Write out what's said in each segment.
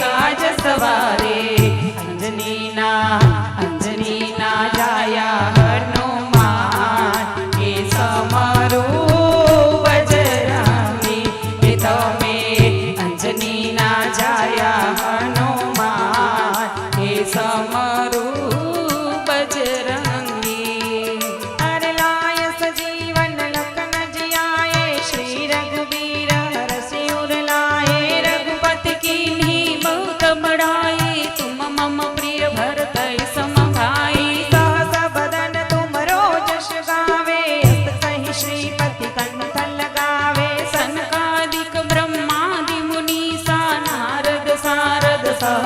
काज सवारे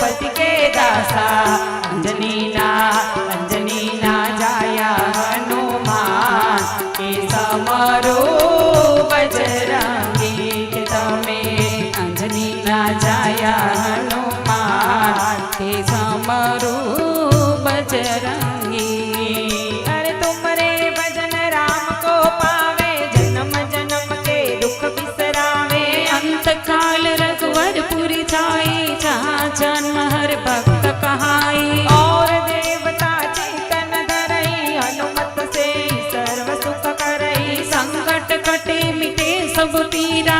पति के दासा अंजनी ना ভগবতীরা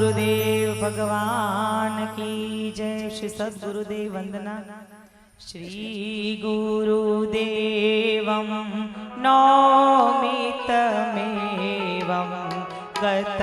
ગુરુદેવ ભગવાન કી જય શ્રી સદગુરુદેવ વંદના શ્રી ગુરુદેવમ નોમિતમેવમ ગત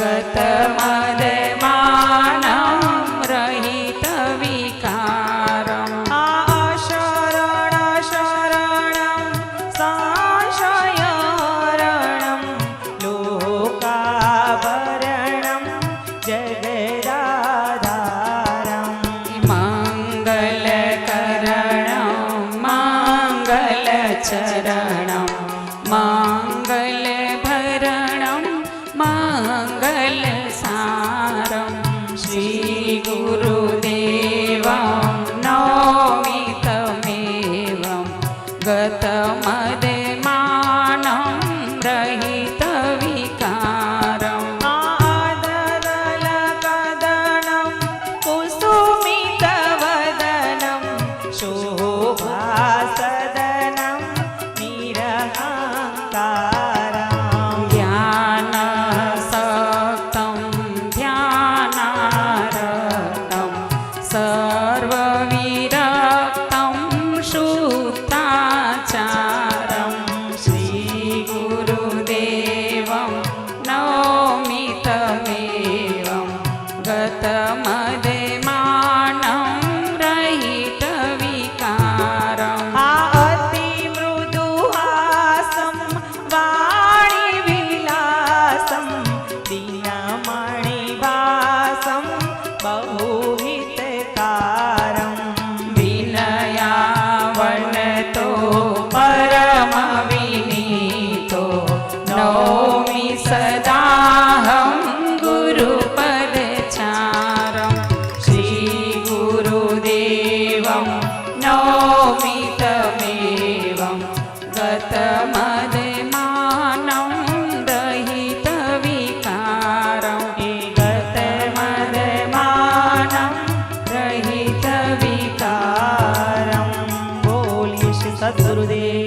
गतमा மங்கள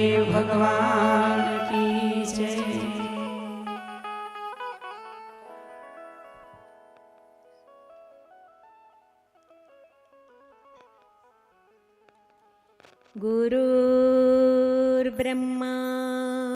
ेव भगवा गुरुब्रह्मा